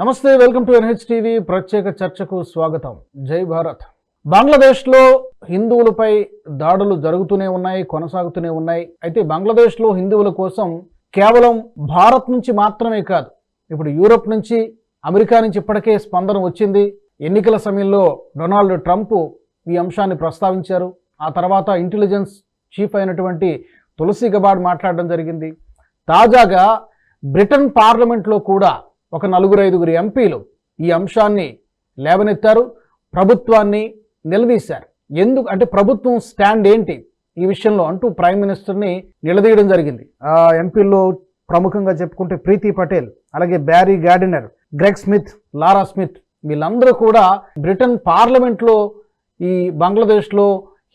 నమస్తే welcome to NH TV ప్రత్యేక చర్చకు స్వాగతం. జై భారత్. బంగ్లాదేశ్లో హిందువులపై దాడులు జరుగుతూనే ఉన్నాయి కొనసాగుతూనే ఉన్నాయి. అయితే బంగ్లాదేశ్లో హిందువుల కోసం కేవలం భారత్ నుంచి మాత్రమే కాదు ఇప్పుడు యూరప్ నుంచి అమెరికా నుంచి ఇప్పటికే స్పందన వచ్చింది. ఎన్నికల సమయంలో డొనాల్డ్ ట్రంప్ ఈ అంశాన్ని ప్రస్తావించారు. ఆ తర్వాత ఇంటెలిజెన్స్ చీఫ్ అయినటువంటి తులసి గబాడ్ మాట్లాడడం జరిగింది. తాజాగా బ్రిటన్ పార్లమెంట్లో కూడా ఒక నలుగురు ఐదుగురు ఎంపీలు ఈ అంశాన్ని లేవనెత్తారు ప్రభుత్వాన్ని నిలదీశారు. ఎందుకు అంటే ప్రభుత్వం స్టాండ్ ఏంటి ఈ విషయంలో అంటూ ప్రైమ్ మినిస్టర్ని నిలదీయడం జరిగింది. ఆ ఎంపీల్లో ప్రముఖంగా చెప్పుకుంటే ప్రీతి పటేల్ అలాగే Barry Gardiner Greg Smith Laura Smith వీళ్ళందరూ కూడా బ్రిటన్ పార్లమెంట్లో ఈ బంగ్లాదేశ్లో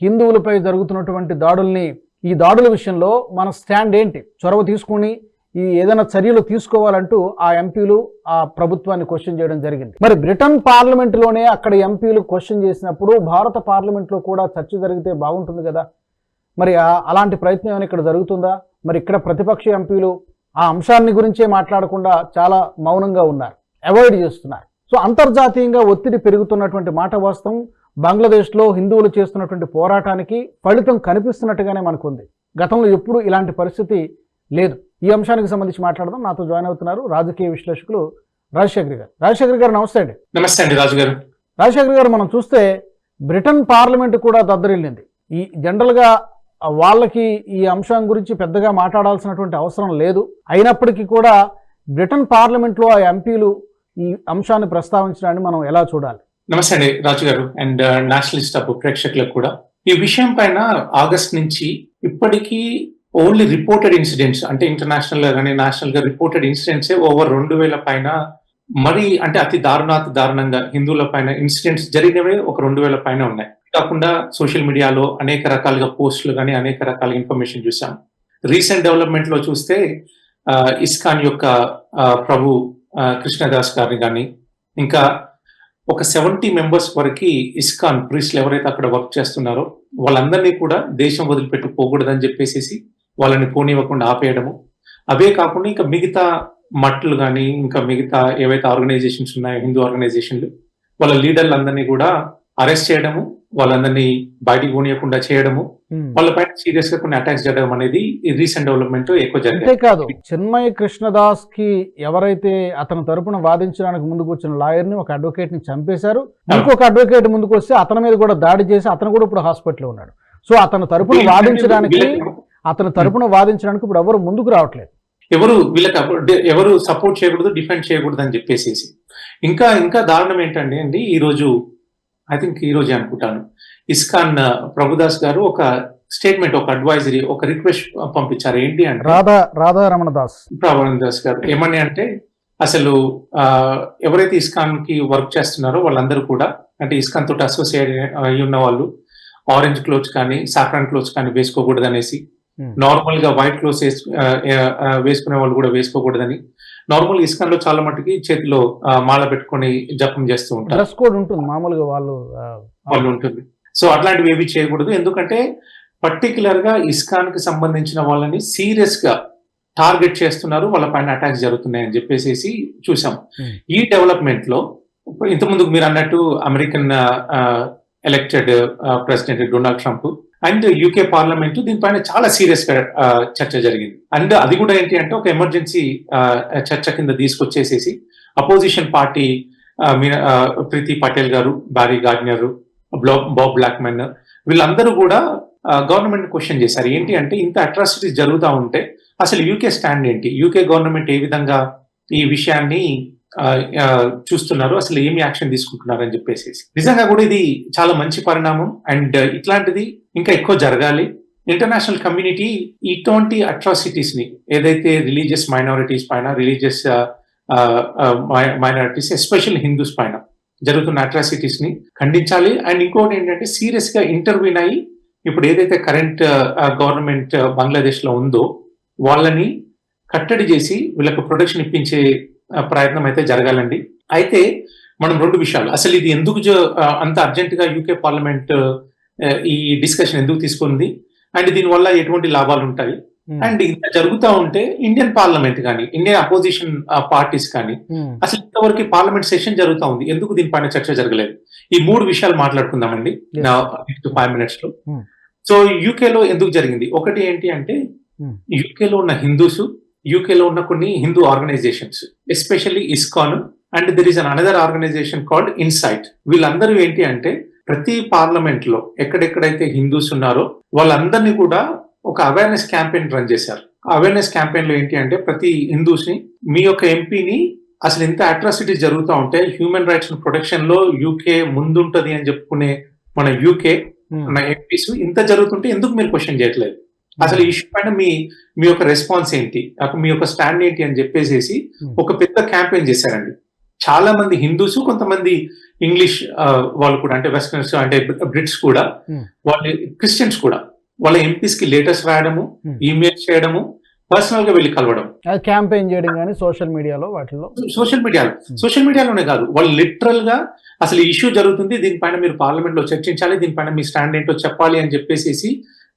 హిందువులపై జరుగుతున్నటువంటి దాడుల్ని ఈ దాడుల విషయంలో మన స్టాండ్ ఏంటి? చొరవ తీసుకుని ఈ ఏదైనా చర్యలు తీసుకోవాలంటూ ఆ ఎంపీలు ఆ ప్రభుత్వాన్ని క్వశ్చన్ చేయడం జరిగింది. మరి బ్రిటన్ పార్లమెంటులోనే అక్కడ ఎంపీలు క్వశ్చన్ చేసినప్పుడు భారత పార్లమెంట్లో కూడా చర్చ జరిగితే బాగుంటుంది కదా? మరి అలాంటి ప్రయత్నం ఏమైనా ఇక్కడ జరుగుతుందా? మరి ఇక్కడ ప్రతిపక్ష ఎంపీలు ఆ అంశాన్ని గురించే మాట్లాడకుండా చాలా మౌనంగా ఉన్నారు అవాయిడ్ చేస్తున్నారు. సో అంతర్జాతీయంగా ఒత్తిడి పెరుగుతున్నటువంటి మాట వాస్తవం. బంగ్లాదేశ్లో హిందువులు చేస్తున్నటువంటి పోరాటానికి ఫలితం కనిపిస్తున్నట్టుగానే మనకుంది. గతంలో ఎప్పుడు ఇలాంటి పరిస్థితి లేదు. ఈ అంశానికి సంబంధించి మాట్లాడదాం. నాతో జాయిన్ అవుతున్నారు రాజకీయ విశ్లేషకులు రాజశేఖర్ గారు. రాజశేఖర్ గారు నమస్తే అండి. నమస్తే అండి రాజు గారు రాజశేఖర్ గారు మనం చూస్తే బ్రిటన్ పార్లమెంట్ కూడా దద్దరిల్లింది. ఈ జనరల్గా వాళ్ళకి ఈ అంశం గురించి పెద్దగా మాట్లాడాల్సినటువంటి అవసరం లేదు. అయినప్పటికీ కూడా బ్రిటన్ పార్లమెంట్లో ఆ ఎంపీలు ఈ అంశాన్ని ప్రస్తావించడాన్ని మనం ఎలా చూడాలి? నమస్తే అండి రాజు గారు అండ్ నేషనలిస్ట్ అప్ ప్రేక్షకులకు కూడా. ఈ విషయం పైన ఆగస్ట్ నుంచి ఇప్పటికీ ఓన్లీ రిపోర్టెడ్ ఇన్సిడెంట్స్ అంటే ఇంటర్నేషనల్గా కానీ నేషనల్గా రిపోర్టెడ్ ఇన్సిడెంట్స్ ఓవర్ రెండు వేల పైన మరి అంటే అతి దారుణాతి దారుణంగా హిందువుల పైన ఇన్సిడెంట్స్ జరిగినవే ఒక రెండు వేల పైన ఉన్నాయి. కాకుండా సోషల్ మీడియాలో అనేక రకాలుగా పోస్టులు కానీ అనేక రకాల ఇన్ఫర్మేషన్ చూసాం రీసెంట్ డెవలప్మెంట్లో చూస్తే ఇస్కాన్ యొక్క ప్రభు కృష్ణదాస్ గారిని కానీ ఇంకా ఒక సెవెంటీ మెంబర్స్ వరకు ఇస్కాన్ ప్రీస్ట్లు ఎవరైతే అక్కడ వర్క్ చేస్తున్నారో వాళ్ళందరినీ కూడా దేశం వదిలిపెట్టి పోకూడదని చెప్పేసి వాళ్ళని పోనివ్వకుండా ఆపేయడము. అవే కాకుండా ఇంకా మిగతా మట్లు కానీ ఇంకా మిగతా ఏవైతే ఆర్గనైజేషన్స్ ఉన్నాయో హిందూ ఆర్గనైజేషన్లు వాళ్ళ లీడర్లందరినీ కూడా అరెస్ట్ చేయడము వాళ్ళందరినీ బయటికి పోనీయకుండా చేయడము వాళ్ళపైన సీరియస్గా కొన్ని అటాక్స్ జరగడం అనేది రీసెంట్ డెవలప్మెంట్ ఎక్కువ జరిగింది అంతేకాదు చిన్మయ్ కృష్ణదాస్కి ఎవరైతే అతని తరపున వాదించడానికి ముందుకు వచ్చిన లాయర్ని ఒక అడ్వకేట్ని చంపేశారు ఇంకొక అడ్వకేట్ ముందుకు వస్తే అతని మీద కూడా దాడి చేసి అతను కూడా ఇప్పుడు హాస్పిటల్లో ఉన్నాడు. సో అతని తరపున వాదించడానికి అతని తరపున వాదించడానికి ఇప్పుడు ఎవరు ముందుకు రావట్లేదు. ఎవరు వీళ్ళకి ఎవరు సపోర్ట్ చేయకూడదు డిఫెండ్ చేయకూడదు అని చెప్పేసి ఇంకా ఇంకా దారుణం ఏంటండి అండి ఈ రోజు ఐ థింక్ ఈ రోజే అనుకుంటాను. ఇస్కాన్ ప్రభుదాస్ గారు ఒక స్టేట్మెంట్ ఒక అడ్వైజరీ ఒక రిక్వెస్ట్ పంపించారు. ఏంటి అంటే రాధా రాధా రమణ దాస్ ప్రభావం దాస్ గారు ఏమని అంటే అసలు ఎవరైతే ఇస్కాన్కి వర్క్ చేస్తున్నారో వాళ్ళందరూ కూడా అంటే ఇస్కాన్ తోటి అసోసియేట్ అయి ఉన్న వాళ్ళు ఆరెంజ్ క్లోత్స్ కానీ సాఫ్రాన్ క్లోత్స్ కానీ వేసుకోకూడదు అనేసి. నార్మల్గా వైట్ క్లోత్స్ వేసుకునే వాళ్ళు కూడా వేసుకోకూడదని. నార్మల్ ఇస్కాన్లో చాలా మట్టుకి చేతిలో మాల పెట్టుకొని జపం చేస్తూ ఉంటారు. డ్రెస్ కోడ్ ఉంటుంది మామూలుగా వాళ్ళు వాళ్ళు ఉంటుంది. సో అట్లాంటివి ఏవి చేయకూడదు. ఎందుకంటే పర్టికులర్గా ఇస్కాన్కి సంబంధించిన వాళ్ళని సీరియస్గా టార్గెట్ చేస్తున్నారు వాళ్ళ పైన అటాక్స్ జరుగుతున్నాయి అని చెప్పేసి చూసాం. Hmm. ఈ డెవలప్మెంట్లో ఇంతకుముందు మీరు అన్నట్టు American elected president Donald Trump and UK parliament దీనిపైన చాలా సీరియస్గా చర్చ జరిగింది. అండ్ అది కూడా ఏంటి అంటే ఒక ఎమర్జెన్సీ చర్చ కింద తీసుకొచ్చేసేసి అపోజిషన్ పార్టీ ప్రీతి పటేల్ గారు బారీ గార్డినర్ బ్లా- బాబ్ బ్లాక్మెన్ వీళ్ళందరూ కూడా గవర్నమెంట్ క్వశ్చన్ చేశారు. ఏంటి అంటే ఇంత అట్రాసిటీస్ జరుగుతూ ఉంటే అసలు యూకే స్టాండ్ ఏంటి? యూకే గవర్నమెంట్ ఏ విధంగా ఈ విషయాన్ని చూస్తున్నారు? అసలు ఏమి యాక్షన్ తీసుకుంటున్నారు అని చెప్పేసి నిజంగా కూడా ఇది చాలా మంచి పరిణామం. అండ్ ఇట్లాంటిది ఇంకా ఎక్కువ జరగాలి. ఇంటర్నేషనల్ కమ్యూనిటీ ఇటువంటి అట్రాసిటీస్ని ఏదైతే రిలీజియస్ మైనారిటీస్ పైన రిలీజియస్ మైనారిటీస్ ఎస్పెషల్ హిందూస్ పైన జరుగుతున్న అట్రాసిటీస్ని ఖండించాలి. అండ్ ఇంకోటి ఏంటంటే సీరియస్గా ఇంటర్వ్యూన్ అయ్యి ఇప్పుడు ఏదైతే కరెంట్ గవర్నమెంట్ బంగ్లాదేశ్లో ఉందో వాళ్ళని కట్టడి చేసి వీళ్ళకు ప్రొటెక్షన్ ఇప్పించే uh, ప్రయత్నం అయితే జరగాలండి. అయితే మనం రెండు విషయాలు. అసలు ఇది ఎందుకు uh, అంత అర్జెంట్గా యూకే పార్లమెంట్ ఈ డిస్కషన్ ఎందుకు తీసుకుంది? అండ్ దీనివల్ల ఎటువంటి లాభాలు ఉంటాయి? అండ్ ఇంత జరుగుతూ ఉంటే ఇండియన్ పార్లమెంట్ కానీ ఇండియన్ అపోజిషన్ పార్టీస్ కానీ ఉమ్, అసలు ఇంతవరకు పార్లమెంట్ సెషన్ జరుగుతా ఉంది. ఎందుకు దీనిపైన చర్చ జరగలేదు? ఈ మూడు విషయాలు మాట్లాడుకుందామండి. ఫైవ్ మినిట్స్లో. Hmm. సో యూకే లో ఎందుకు జరిగింది? ఒకటి ఏంటి అంటే Hmm. యూకే లో ఉన్న హిందూస్ యూకే లో ఉన్న కొన్ని Hindu organisations especially ISKCON and there is an another organisation called Insight వీళ్ళందరూ ఏంటి అంటే ప్రతి పార్లమెంట్లో ఎక్కడెక్కడైతే హిందూస్ ఉన్నారో వాళ్ళందరినీ కూడా ఒక అవేర్నెస్ క్యాంపెయిన్ రన్ చేశారు. అవేర్నెస్ క్యాంపెయిన్లో ఏంటి అంటే ప్రతి హిందూస్ని మీ యొక్క ఎంపీని అసలు ఇంత అట్రాసిటీస్ జరుగుతూ ఉంటే హ్యూమన్ రైట్స్ ప్రొటెక్షన్లో యూకే ముందుంటది అని చెప్పుకునే మన యూకే ఉమ్, మన ఎంపీస్ ఇంత జరుగుతుంటే ఎందుకు మీరు క్వశ్చన్ చేయట్లేదు? అసలు ఈ ఇష్యూ పైన మీ మీ యొక్క రెస్పాన్స్ ఏంటి? మీ యొక్క స్టాండ్ ఏంటి అని చెప్పేసి Hmm. ఒక పెద్ద క్యాంపెయిన్ చేశారండి. చాలా మంది హిందూస్ కొంతమంది ఇంగ్లీష్ వాళ్ళు కూడా అంటే వెస్టర్న్స్ అంటే బ్రిట్స్ కూడా Hmm. వాళ్ళ క్రిస్టియన్స్ కూడా వాళ్ళ ఎంపీస్కి లేటెస్ట్ రాయడము Hmm. ఈమెయిల్ చేయడము పర్సనల్గా వెళ్ళి కలవడం క్యాంపెయిన్ చేయడం కానీ సోషల్ మీడియాలో వాటిలో సోషల్ మీడియాలో Hmm. సోషల్ మీడియాలోనే కాదు వాళ్ళు లిటరల్గా అసలు ఇష్యూ జరుగుతుంది దీనిపైన మీరు పార్లమెంట్లో చర్చించాలి దీనిపైన మీ స్టాండ్ ఏంటో చెప్పాలి అని చెప్పేసి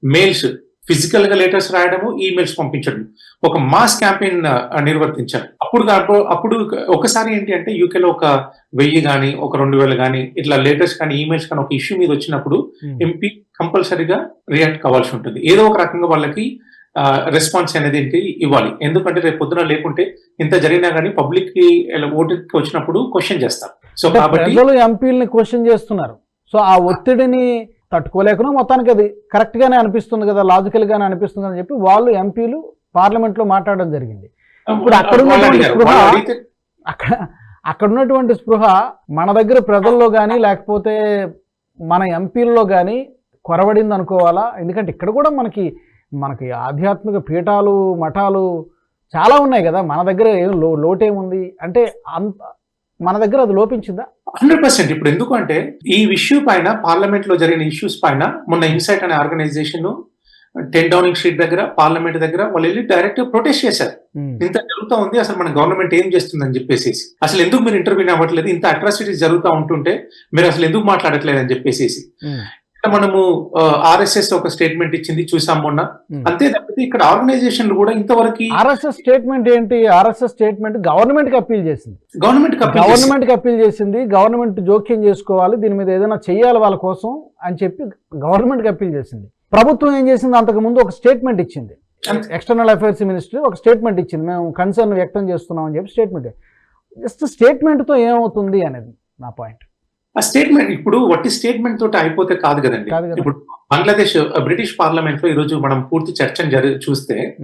మెయిల్స్ ఫిజికల్గా లెటర్స్ రాయడము ఈమెయిల్స్ పంపించడం ఒక మాస్ క్యాంపెయిన్ నిర్వర్తించారు. అప్పుడు అప్పుడు ఒకసారి ఏంటి అంటే UK లో ఒక వెయ్యి కానీ ఒక రెండు వేలు కానీ ఇట్లా లేటెస్ట్ కానీ ఈమెయిల్స్ కానీ ఒక ఇష్యూ మీద వచ్చినప్పుడు ఎంపీ కంపల్సరీగా రియాక్ట్ కావాల్సి ఉంటుంది. ఏదో ఒక రకంగా వాళ్ళకి రెస్పాన్స్ అనేది ఏంటి ఇవ్వాలి. ఎందుకంటే రేపు పొద్దున లేకుంటే ఇంత జరిగినా కానీ పబ్లిక్కి ఓటుకి వచ్చినప్పుడు క్వశ్చన్ చేస్తారు. సో కాబట్టి ఎంపీలని క్వశ్చన్ చేస్తున్నారు. సో ఆ ఒత్తిడిని తట్టుకోలేకుండా మొత్తానికి అది కరెక్ట్ గానే అనిపిస్తుంది కదా లాజికల్ గానే అనిపిస్తుంది అని చెప్పి వాళ్ళు ఎంపీలు పార్లమెంట్లో మాట్లాడడం జరిగింది ఇప్పుడు అక్కడ ఉన్నటువంటి. స్పృహ- అక్కడ అక్కడ ఉన్నటువంటి స్పృహ మన దగ్గర ప్రజల్లో కానీ లేకపోతే మన ఎంపీల్లో కానీ కొరవడింది అనుకోవాలా ఎందుకంటే ఇక్కడ కూడా మనకి మనకి ఆధ్యాత్మిక పీఠాలు మఠాలు చాలా ఉన్నాయి కదా మన దగ్గర ఏం లో లోటేముంది అంటే అంత మన దగ్గర అది లోపించిందా? Hundred percent. ఇప్పుడు ఎందుకు అంటే ఈ ఇష్యూ పైన పార్లమెంట్లో జరిగిన ఇష్యూస్ పైన మొన్న ఇన్సైట్ అనే ఆర్గనైజేషన్ టెన్ డౌనింగ్ స్ట్రీట్ దగ్గర పార్లమెంట్ దగ్గర వాళ్ళు వెళ్ళి డైరెక్ట్ ప్రొటెస్ట్ చేశారు. ఉమ్, ఇంత జరుగుతూ ఉంది అసలు మన గవర్నమెంట్ ఏం చేస్తుందని చెప్పేసి. అసలు ఎందుకు మీరు ఇంటర్వ్యూ అవ్వట్లేదు? ఇంత అట్రాసిటీస్ జరుగుతూ ఉంటుంటే మీరు అసలు ఎందుకు మాట్లాడట్లేదు అని చెప్పేసి. ఇక్కడ మనము ఆర్ఎస్ఎస్ ఒక స్టేట్మెంట్ ఇచ్చింది చూసాం మొన్న. అంతే తప్పితే ఇక్కడ ఆర్గనైజేషన్లు కూడా ఇంతవరకు ఆర్ఎస్ఎస్ స్టేట్మెంట్ ఏంటి? ఆర్ఎస్ఎస్ స్టేట్మెంట్ గవర్నమెంట్కి అప్పీల్ చేసింది. గవర్నమెంట్ గవర్నమెంట్కి అప్పీల్ చేసింది. గవర్నమెంట్ జోక్యం చేసుకోవాలి. దీని మీద ఏదైనా చెయ్యాలి వాళ్ళ కోసం అని చెప్పి గవర్నమెంట్కి అప్పీల్ చేసింది. ప్రభుత్వం ఏం చేసింది? అంతకు ముందు ఒక స్టేట్మెంట్ ఇచ్చింది. ఎక్స్టర్నల్ అఫైర్స్ మినిస్ట్రీ ఒక స్టేట్మెంట్ ఇచ్చింది. మేము కన్సర్న్ వ్యక్తం చేస్తున్నాం అని చెప్పి స్టేట్మెంట్ జస్ట్ స్టేట్మెంట్తో ఏమవుతుంది అనేది నా పాయింట్ ఆ స్టేట్మెంట్ ఇప్పుడు వట్టి స్టేట్మెంట్ తోటి అయిపోతే కాదు కదండి. కాదు కదా. ఇప్పుడు బంగ్లాదేశ్ బ్రిటిష్ పార్లమెంట్లో ఈ రోజు మనం పూర్తి చర్చను జరి చూస్తే.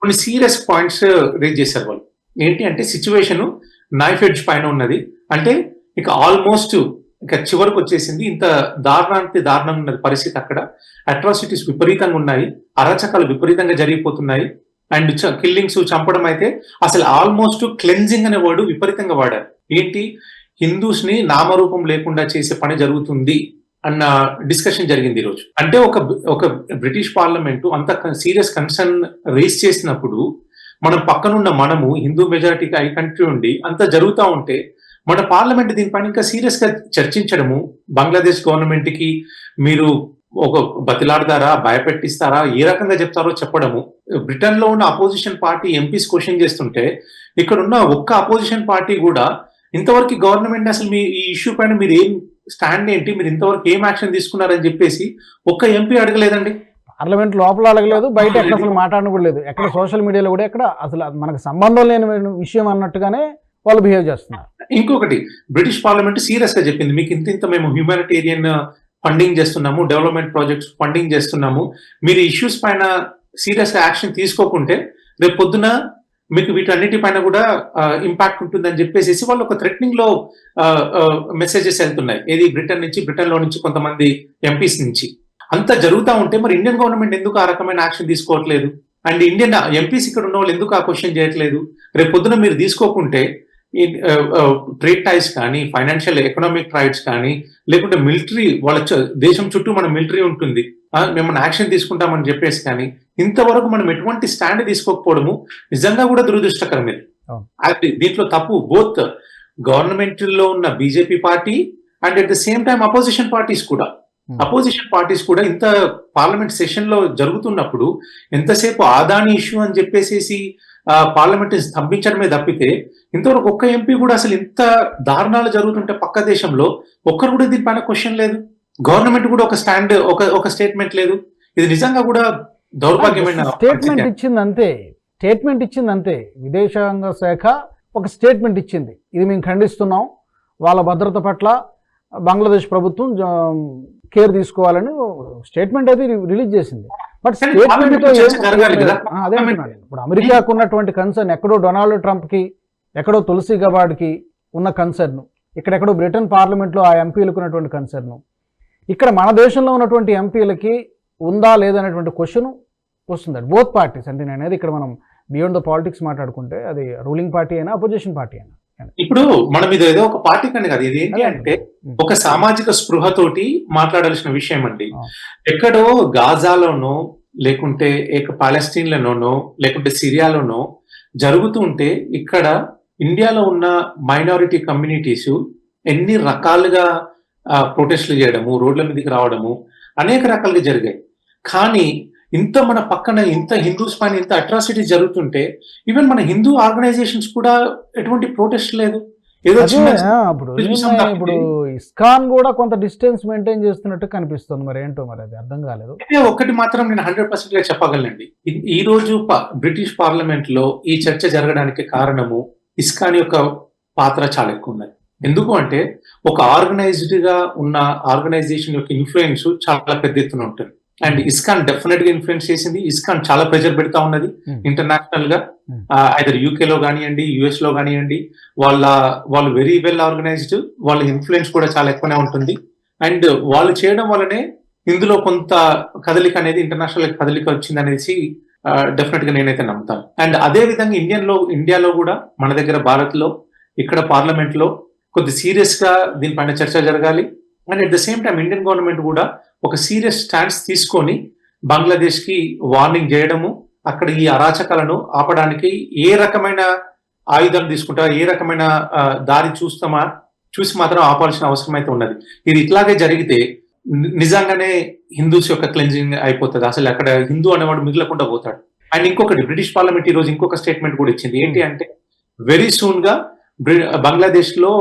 కొన్ని సీరియస్ పాయింట్స్ రేజ్ చేశారు వాళ్ళు. ఏంటి అంటే సిచ్యువేషన్ నైఫ్ ఎడ్జ్ పైన ఉన్నది. అంటే ఇక ఆల్మోస్ట్ ఇక చివరికి వచ్చేసింది. ఇంత దారుణానికి దారుణంగా ఉన్నది పరిస్థితి అక్కడ. అట్రాసిటీస్ విపరీతంగా ఉన్నాయి. అరాచకాలు విపరీతంగా జరిగిపోతున్నాయి. అండ్ కిల్లింగ్స్ చంపడం అయితే అసలు ఆల్మోస్ట్ క్లెన్జింగ్ అనే వర్డ్ విపరీతంగా వాడారు. ఏంటి? హిందూస్ని నామరూపం లేకుండా చేసే పని జరుగుతుంది అన్న డిస్కషన్ జరిగింది ఈరోజు. అంటే ఒక ఒక బ్రిటిష్ పార్లమెంటు అంత సీరియస్ కన్సర్న్ రేస్ చేసినప్పుడు మనం పక్కనున్న మనము హిందూ మెజారిటీ ఐ కంట్రీ ఉండి అంత జరుగుతూ ఉంటే మన పార్లమెంట్ దీనిపైన ఇంకా సీరియస్గా చర్చించడము బంగ్లాదేశ్ గవర్నమెంట్కి మీరు ఒక బతిలాడతారా భయపెట్టిస్తారా ఏ రకంగా చెప్తారో చెప్పడము. బ్రిటన్లో ఉన్న అపోజిషన్ పార్టీ ఎంపీస్ క్వశ్చన్ చేస్తుంటే ఇక్కడ ఉన్న ఒక్క అపోజిషన్ పార్టీ కూడా ఇంతవరకు గవర్నమెంట్ అసలు మీ ఈ ఇష్యూ పైన మీరు ఏం స్టాండ్ ఏంటి? మీరు ఇంతవరకు ఏం యాక్షన్ తీసుకున్నారని చెప్పేసి ఒక్క ఎంపీ అడగలేదండి. పార్లమెంట్ లోపల అడగలేదు బయట ఎక్కడ అసలు మాట్లాడడం కూడా లేదు. ఎక్కడ సోషల్ మీడియాలో కూడా ఎక్కడ అసలు మనకు సంబంధం లేని విషయం అన్నట్టుగానే వాళ్ళు బిహేవ్ చేస్తున్నారు. ఇంకొకటి బ్రిటిష్ పార్లమెంట్ సీరియస్గా చెప్పింది మీకు ఇంత ఇంత మేము హ్యూమానిటేరియన్ ఫండింగ్ చేస్తున్నాము డెవలప్మెంట్ ప్రాజెక్ట్స్ ఫండింగ్ చేస్తున్నాము. మీరు ఇష్యూస్ పైన సీరియస్ యాక్షన్ తీసుకోకుంటే రేపు పొద్దున మీకు వీటన్నిటిపైన కూడా ఇంపాక్ట్ ఉంటుందని చెప్పేసి వాళ్ళు ఒక థ్రెటనింగ్లో మెసేజెస్ వెళ్తున్నాయి. ఏది బ్రిటన్ నుంచి బ్రిటన్లో నుంచి కొంతమంది ఎంపీస్ నుంచి. అంత జరుగుతూ ఉంటే మరి ఇండియన్ గవర్నమెంట్ ఎందుకు ఆ రకమైన యాక్షన్ తీసుకోవట్లేదు? అండ్ ఇండియన్ ఎంపీస్ ఇక్కడ ఉన్న వాళ్ళు ఎందుకు ఆ క్వశ్చన్ చేయట్లేదు? రేపు పొద్దున మీరు తీసుకోకుంటే ట్రేడ్ టైస్ కానీ ఫైనాన్షియల్ ఎకనామిక్ రైట్స్ కానీ లేకుంటే మిలిటరీ వాళ్ళ దేశం చుట్టూ మన మిలిటరీ ఉంటుంది. ఆ, మేము యాక్షన్ తీసుకుంటామని చెప్పేసి కానీ ఇంతవరకు మనం ఎటువంటి స్టాండ్ తీసుకోకపోవడము నిజంగా కూడా దురదృష్టకరం ఇది. దీంట్లో తప్పు బోత్ గవర్నమెంట్లో ఉన్న BJP party and at the same time opposition parties కూడా. Hmm. అపోజిషన్ పార్టీస్ కూడా ఇంత పార్లమెంట్ సెషన్లో జరుగుతున్నప్పుడు ఎంతసేపు ఆదాని ఇష్యూ అని చెప్పేసేసి పార్లమెంట్ స్తంభించడమే తప్పితే ఇంతవరకు ఒక్క ఎంపీ కూడా అసలు ఇంత దారుణాలు జరుగుతుంటే పక్క దేశంలో ఒక్కరు కూడా దీనిపైన క్వశ్చన్ లేదు. గవర్నమెంట్ కూడా ఒక స్టాండ్ ఒక ఒక స్టేట్మెంట్ లేదు. ఇది నిజంగా కూడా దౌర్భాగ్యమైన స్టేట్మెంట్. ఇచ్చింది అంతే స్టేట్మెంట్ ఇచ్చింది అంతే విదేశాంగ శాఖ ఒక స్టేట్మెంట్ ఇచ్చింది. ఇది మేము ఖండిస్తున్నాం. వాళ్ళ భద్రత పట్ల బంగ్లాదేశ్ ప్రభుత్వం కేర్ తీసుకోవాలని స్టేట్మెంట్ అది రిలీజ్ చేసింది. బట్? అదే ఇప్పుడు అమెరికాకు ఉన్నటువంటి కన్సర్న్ ఎక్కడో డొనాల్డ్ ట్రంప్కి ఎక్కడో తులసి గబాడ్కి ఉన్న కన్సర్న్ ఇక్కడెక్కడో బ్రిటన్ పార్లమెంట్లో ఆ ఎంపీలకు ఉన్నటువంటి కన్సర్న్ ఇక్కడ మన దేశంలో ఉన్నటువంటి ఎంపీలకి ఉందా లేదనేటువంటి క్వశ్చన్ వస్తుంది బోత్ పార్టీస్ అంటే నేను అనేది ఇక్కడ మనం బియాండ్ ద పాలిటిక్స్ మాట్లాడుకుంటే అది రూలింగ్ పార్టీ అయినా అపోజిషన్ పార్టీ అయినా. ఇప్పుడు మనం ఇది ఏదో ఒక పార్టీ కని కాదు. ఇది ఏంటి అంటే ఒక సామాజిక స్పృహతోటి మాట్లాడాల్సిన విషయం అండి. ఎక్కడో గాజాలోనో లేకుంటే ఏక పాలస్తీన్లలోనో లేకుంటే సిరియాలోనో జరుగుతుంటే ఇక్కడ ఇండియాలో ఉన్న మైనారిటీ కమ్యూనిటీస్ ఎన్ని రకాలుగా ప్రొటెస్ట్లు చేయడము రోడ్ల మీదకి రావడము అనేక రకాలుగా జరిగాయి. కానీ ఇంత మన పక్కన ఇంత హిందూస్ పైన ఇంత అట్రాసిటీ జరుగుతుంటే ఈవెన్ మన హిందూ ఆర్గనైజేషన్స్ కూడా ఎటువంటి ప్రొటెస్ట్ లేదు. ఏదో ఇప్పుడు. ఇప్పుడు ఇస్కాన్ కూడా కొంత డిస్టెన్స్ మెయింటైన్ చేస్తున్నట్టు కనిపిస్తుంది మరి ఏంటో మరి అది అర్థం కాలేదు. అయితే ఒకటి మాత్రం నేను హండ్రెడ్ పర్సెంట్గా చెప్పగలనండి. ఈ- రోజు బ్రిటిష్ పార్లమెంట్లో ఈ చర్చ జరగడానికి కారణము ఇస్కాన్ యొక్క పాత్ర చాలా ఎక్కువ ఉన్నది. ఎందుకు అంటే ఒక ఆర్గనైజ్డ్గా ఉన్న ఆర్గనైజేషన్ యొక్క ఇన్ఫ్లుయెన్స్ చాలా పెద్ద ఎత్తున ఉంటుంది. అండ్ ఇస్కాన్ డెఫినెట్గా ఇన్ఫ్లుయెన్స్ చేసింది. ఇస్కాన్ చాలా ప్రెజర్ పెడతా ఉన్నది. ఇంటర్నేషనల్గా. ఐదర్ యూకే లో కానివ్వండి యుఎస్లో కానివ్వండి వాళ్ళ వాళ్ళు వెరీ వెల్ ఆర్గనైజ్డ్ వాళ్ళ ఇన్ఫ్లుయెన్స్ కూడా చాలా ఎక్కువనే ఉంటుంది. అండ్ వాళ్ళు చేయడం వల్లనే ఇందులో కొంత కదలిక అనేది ఇంటర్నేషనల్ కదలిక వచ్చింది అనేసి డెఫినెట్గా నేనైతే నమ్ముతాను అండ్ అదే విధంగా ఇండియన్లో ఇండియాలో కూడా మన దగ్గర భారత్లో ఇక్కడ పార్లమెంట్లో కొద్ది సీరియస్గా దీనిపైన చర్చ జరగాలి. And at the same time Indian government కూడా ఒక సీరియస్ స్టాండ్స్ తీసుకొని బంగ్లాదేశ్కి వార్నింగ్ చేయడము అక్కడ ఈ అరాచకాలను ఆపడానికి ఏ రకమైన ఆయుధాలు తీసుకుంటారా ఏ రకమైన దారి చూస్తామా చూసి మాత్రం ఆపాల్సిన అవసరం అయితే ఉన్నది. ఇది ఇట్లాగే జరిగితే నిజంగానే హిందూస్ యొక్క క్లెన్జింగ్ అయిపోతుంది. అసలు అక్కడ హిందూ అనేవాడు మిగలకుండా పోతాడు. అండ్ ఇంకొకటి బ్రిటిష్ పార్లమెంట్ ఈ రోజు ఇంకొక స్టేట్మెంట్ కూడా ఇచ్చింది. ఏంటి అంటే వెరీ సూన్గా బంగ్లాదేశ్లో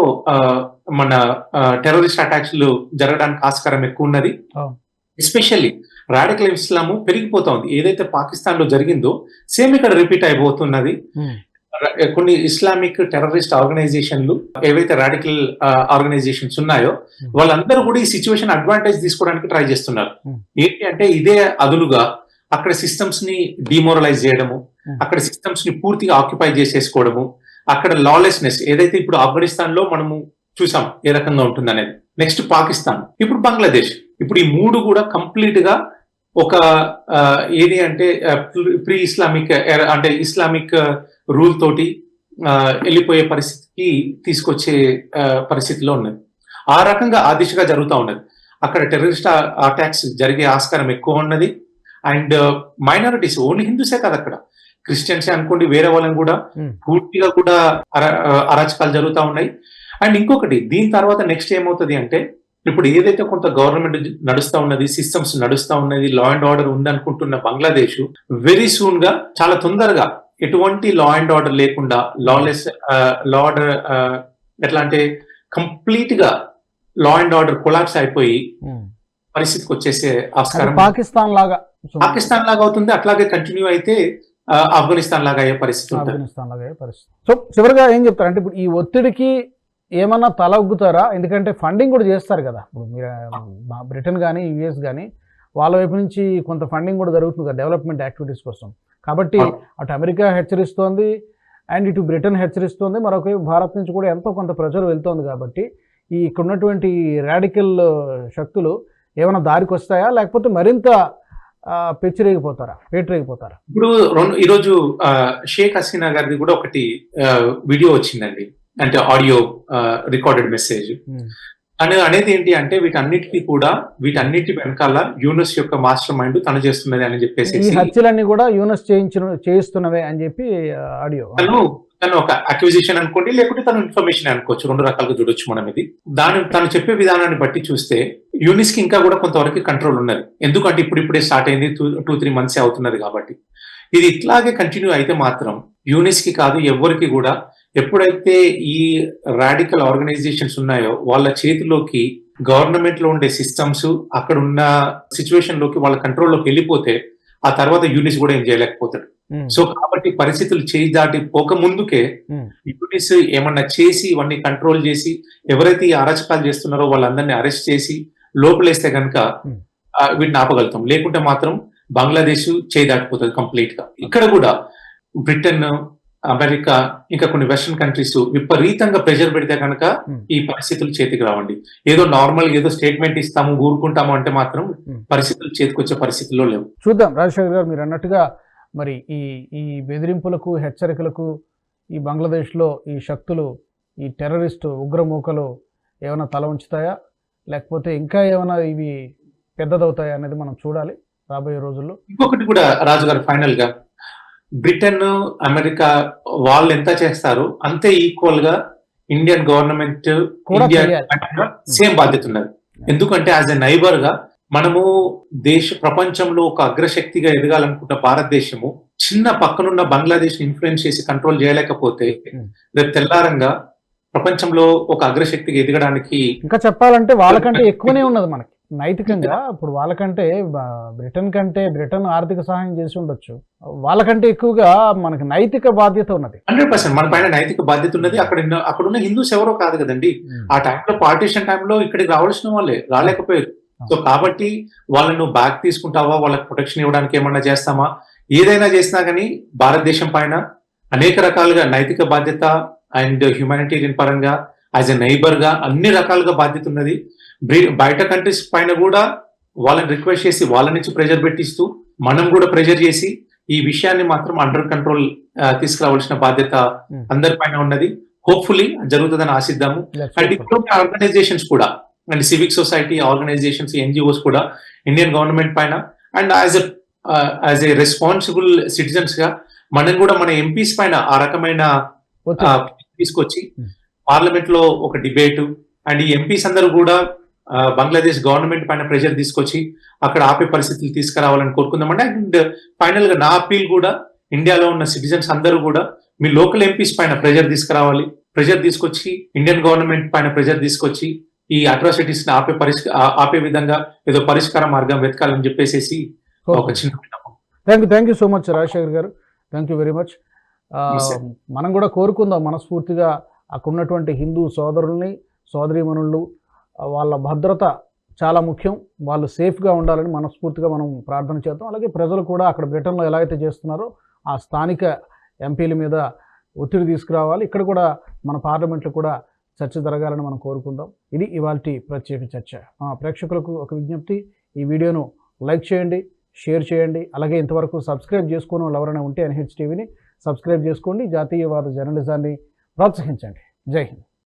మన టెర్రరిస్ట్ అటాక్స్ జరగడానికి ఆస్కారం ఎక్కువ ఉన్నది. ఎస్పెషల్లీ రాడికల్ ఇస్లాము పెరిగిపోతా ఉంది ఏదైతే పాకిస్తాన్లో జరిగిందో సేమ్ ఇక్కడ రిపీట్ అయిపోతున్నది Hmm. కొన్ని ఇస్లామిక్ టెర్రరిస్ట్ ఆర్గనైజేషన్లు ఏవైతే రాడికల్ ఆర్గనైజేషన్స్ ఉన్నాయో Hmm. వాళ్ళందరూ కూడా ఈ సిచ్యువేషన్ అడ్వాంటేజ్ తీసుకోవడానికి ట్రై చేస్తున్నారు Hmm. ఏంటి అంటే ఇదే అదునుగా అక్కడ సిస్టమ్స్ని డిమోరలైజ్ చేయడము. అక్కడ సిస్టమ్స్ని పూర్తిగా ఆక్యుపై చేసేసుకోవడము అక్కడ లాలెస్నెస్ ఏదైతే ఇప్పుడు ఆఫ్ఘనిస్తాన్లో మనము చూసాం ఏ రకంగా ఉంటుంది అనేది నెక్స్ట్ పాకిస్తాన్. ఇప్పుడు బంగ్లాదేశ్. ఇప్పుడు ఈ మూడు కూడా కంప్లీట్గా ఒక ఏది అంటే ప్రీ ఇస్లామిక్ అంటే ఇస్లామిక్ రూల్ తోటి వెళ్ళిపోయే పరిస్థితికి తీసుకొచ్చే పరిస్థితిలో ఉన్నది. ఆ రకంగా ఆ దిశగా జరుగుతూ ఉన్నది. అక్కడ టెర్రరిస్ట్ అటాక్స్ జరిగే ఆస్కారం ఎక్కువ ఉన్నది. అండ్ మైనారిటీస్ ఓన్లీ హిందూసే కాదు అక్కడ. క్రిస్టియన్సే అనుకోండి వేరే వాళ్ళని కూడా Hmm. పూర్తిగా కూడా అర- అరాచకాలు జరుగుతూ ఉన్నాయి. అండ్ ఇంకొకటి దీని తర్వాత నెక్స్ట్ ఏమవుతుంది అంటే ఇప్పుడు ఏదైతే కొంత గవర్నమెంట్ నడుస్తా ఉన్నది సిస్టమ్స్ నడుస్తా ఉన్నది లా అండ్ ఆర్డర్ ఉంది అనుకుంటున్న బంగ్లాదేశ్ వెరీ సూన్గా చాలా తొందరగా ఎటువంటి లా అండ్ ఆర్డర్ లేకుండా లాలెస్ లా ఆర్డర్ ఎట్లా అంటే కంప్లీట్గా లా అండ్ ఆర్డర్ కొలాప్స్ అయిపోయి పరిస్థితికి వచ్చేసే ఆస్కారం. పాకిస్తాన్ లాగా. పాకిస్తాన్ లాగా అవుతుంది అట్లాగే కంటిన్యూ అయితే ఆఫ్ఘనిస్తాన్ లాగా అయ్యే పరిస్థితి ఆఫ్ఘనిస్తాన్ లాగా పరిస్థితి. సో చివరిగా ఏం చెప్తారు అంటే ఇప్పుడు ఈ ఒత్తిడికి ఏమన్నా తల ఒగ్గుతారా ఎందుకంటే ఫండింగ్ కూడా చేస్తారు కదా. ఇప్పుడు మీరు మా బ్రిటన్ కానీ యుఎస్ కానీ వాళ్ళ వైపు నుంచి కొంత ఫండింగ్ కూడా జరుగుతుంది కదా డెవలప్మెంట్ యాక్టివిటీస్ కోసం. కాబట్టి. అటు అమెరికా హెచ్చరిస్తోంది అండ్ ఇటు బ్రిటన్ హెచ్చరిస్తోంది మరొక భారత్ నుంచి కూడా ఎంతో కొంత ప్రెజర్ వెళ్తోంది కాబట్టి ఈ ఇక్కడ ఉన్నటువంటి రాడికల్ శక్తులు ఏమైనా దారికి వస్తాయా లేకపోతే మరింత పెచ్చిరేగిపోతారా? పేటరేగిపోతారా ఇప్పుడు రెండు ఈరోజు షేక్ హసీనా గారిది కూడా ఒకటి వీడియో వచ్చిందండి. అంటే ఆడియో రికార్డెడ్ మెసేజ్ అనే అనేది ఏంటి అంటే వీటన్నిటికీ కూడా వీటన్నిటి వెనకాల యూనిస్ యొక్క మాస్టర్ మైండ్ తను చేస్తున్నది అని చెప్పేసి ఈ హత్యలన్నీ కూడా యూనస్ చేయించిన చేయిస్తున్నవే అని చెప్పి ఆడియో. తను తను ఒక అక్విజిషన్ అనుకోండి లేకుంటే తను ఇన్ఫర్మేషన్ అనుకోవచ్చు. రెండు రకాలుగా చూడొచ్చు మనం ఇది. దాని తను చెప్పే విధానాన్ని బట్టి చూస్తే యూనిస్కి ఇంకా కూడా కొంతవరకు కంట్రోల్ ఉన్నది. ఎందుకంటే ఇప్పుడు ఇప్పుడే స్టార్ట్ అయింది టూ టూ త్రీ మంత్స్ అవుతున్నది కాబట్టి. ఇది ఇట్లాగే కంటిన్యూ అయితే మాత్రం యూనిస్కి కాదు ఎవరికి కూడా ఎప్పుడైతే ఈ రాడికల్ ఆర్గనైజేషన్స్ ఉన్నాయో వాళ్ళ చేతిలోకి గవర్నమెంట్లో ఉండే సిస్టమ్స్ అక్కడ ఉన్న సిచ్యువేషన్లోకి వాళ్ళ కంట్రోల్లోకి వెళ్ళిపోతే ఆ తర్వాత యూనిస్ కూడా ఏం చేయలేకపోతాడు. సో కాబట్టి పరిస్థితులు చేయి దాటి పోక ముందుకే యూనిస్ ఏమన్నా చేసి ఇవన్నీ కంట్రోల్ చేసి ఎవరైతే ఈ అరాచకాలు చేస్తున్నారో వాళ్ళందరినీ అరెస్ట్ చేసి లోపలేస్తే కనుక. వీటిని ఆపగలుగుతాం. లేకుంటే మాత్రం బంగ్లాదేశ్ చేయి దాటిపోతుంది కంప్లీట్గా ఇక్కడ కూడా బ్రిటన్ అమెరికా ఇంకా కొన్ని వెస్ట్రన్ కంట్రీస్ విపరీతంగా ప్రెషర్ పెడితే కనుక. ఈ పరిస్థితులు చేతికి రావండి. ఏదో నార్మల్ ఏదో స్టేట్మెంట్ ఇస్తాము ఊరుకుంటాము అంటే మాత్రం. పరిస్థితులు చేతికొచ్చే పరిస్థితుల్లో లేవు. చూద్దాం. రాజశేఖర్ గారు మీరు అన్నట్టుగా మరి ఈ ఈ బెదిరింపులకు హెచ్చరికలకు ఈ బంగ్లాదేశ్లో ఈ శక్తులు ఈ టెర్రరిస్టు ఉగ్రమూకలు ఏమైనా తల ఉంచుతాయా లేకపోతే ఇంకా ఏమైనా ఇవి పెద్దదవుతాయా అనేది మనం చూడాలి రాబోయే రోజుల్లో. ఇంకొకటి కూడా రాజు గారు ఫైనల్గా బ్రిటన్ అమెరికా వాళ్ళు ఎంత చేస్తారు అంతే ఈక్వల్గా ఇండియన్ గవర్నమెంట్ ఇండియా. సేమ్ బాధ్యత ఉన్నది ఎందుకంటే యాజ్ ఎ నైబర్గా మనము దేశ ప్రపంచంలో ఒక అగ్రశక్తిగా ఎదగాలనుకున్న భారతదేశము చిన్న పక్కనున్న బంగ్లాదేశ్ ఇన్ఫ్లుయెన్స్ చేసి కంట్రోల్ చేయలేకపోతే. రేపు తెల్లారంగా ప్రపంచంలో ఒక అగ్రశక్తిగా ఎదగడానికి ఇంకా చెప్పాలంటే వాళ్ళకంటే ఎక్కువనే ఉన్నది మనకి నైతికంగా ఇప్పుడు వాళ్ళకంటే బ్రిటన్ కంటే బ్రిటన్ ఆర్థిక సహాయం చేసి ఉండొచ్చు. వాళ్ళకంటే ఎక్కువగా మనకి నైతిక బాధ్యత ఉన్నది. Hundred percent. మన పైన నైతిక బాధ్యత ఉన్నది. అక్కడ అక్కడ ఉన్న హిందూస్ ఎవరో కాదు కదండి. ఆ టైంలో పార్టీషన్ టైంలో ఇక్కడికి రావాల్సిన వాళ్ళే రాలేకపోయారు. సో కాబట్టి వాళ్ళను బ్యాక్ తీసుకుంటావా? వాళ్ళకి ప్రొటెక్షన్ ఇవ్వడానికి ఏమన్నా చేస్తామా? ఏదైనా చేసినా కానీ భారతదేశం పైన అనేక రకాలుగా నైతిక బాధ్యత అండ్ హ్యుమానిటేరియన్ పరంగా యాజ్ ఎ నైబర్గా అన్ని రకాలుగా బాధ్యత ఉన్నది. బయట కంట్రీస్ పైన కూడా వాళ్ళని రిక్వెస్ట్ చేసి వాళ్ళ నుంచి ప్రెజర్ పెట్టిస్తూ మనం కూడా ప్రెజర్ చేసి ఈ విషయాన్ని మాత్రం అండర్ కంట్రోల్ తీసుకురావాల్సిన బాధ్యత Hmm. అందరిపైన ఉన్నది హోప్ఫుల్లీ జరుగుతుందని ఆశిద్దాము అండ్. ఇప్పుడు ఆర్గనైజేషన్స్ కూడా and civic society organisations NGOs కూడా ఇండియన్ గవర్నమెంట్ పైన and as a as a responsible సిటిజన్స్గా మనం కూడా మన ఎంపీస్ పైన ఆ రకమైన తీసుకొచ్చి Hmm. పార్లమెంట్లో ఒక డిబేట్ అండ్ ఈ ఎంపీస్ అందరూ కూడా బంగ్లాదేశ్ గవర్నమెంట్ పైన ప్రెషర్ తీసుకొచ్చి అక్కడ ఆపే పరిస్థితులు తీసుకురావాలని కోరుకుందామండి. అండ్ ఫైనల్గా నా అప్పీల్ కూడా ఇండియాలో ఉన్న సిటిజన్స్ అందరూ కూడా మీ లోకల్ ఎంపీస్ పైన ప్రెషర్ తీసుకురావాలి. ప్రెషర్ తీసుకొచ్చి ఇండియన్ గవర్నమెంట్ పైన ప్రెషర్ తీసుకొచ్చి ఈ అట్రాసిటీస్ని ఆపే పరిష్క ఆపే విధంగా ఏదో పరిష్కార మార్గం వెతకాలని చెప్పేసి ఒక చిన్న. Thank you thank you so much Rajashekar garu. Thank you very much. మనం కూడా కోరుకుందాం మనస్ఫూర్తిగా అక్కడ ఉన్నటువంటి హిందూ సోదరుల్ని సోదరీమణులు వాళ్ళ భద్రత చాలా ముఖ్యం. వాళ్ళు సేఫ్గా ఉండాలని మనస్ఫూర్తిగా మనం ప్రార్థన చేద్దాం. అలాగే ప్రజలు కూడా అక్కడ బ్రిటన్లో ఎలా అయితే చేస్తున్నారో ఆ స్థానిక ఎంపీల మీద ఒత్తిడి తీసుకురావాలి. ఇక్కడ కూడా మన పార్లమెంట్లో కూడా చర్చ జరగాలని మనం కోరుకుందాం. ఇది ఇవాళ ప్రత్యేక చర్చ. మా ప్రేక్షకులకు ఒక విజ్ఞప్తి. ఈ వీడియోను లైక్ చేయండి షేర్ చేయండి. అలాగే ఇంతవరకు సబ్స్క్రైబ్ చేసుకుని వాళ్ళు ఎవరైనా ఉంటే ఎన్హెచ్ టీవీని సబ్స్క్రైబ్ చేసుకోండి. జాతీయవాద జర్నలిజాన్ని ప్రోత్సహించండి. జై హింద్.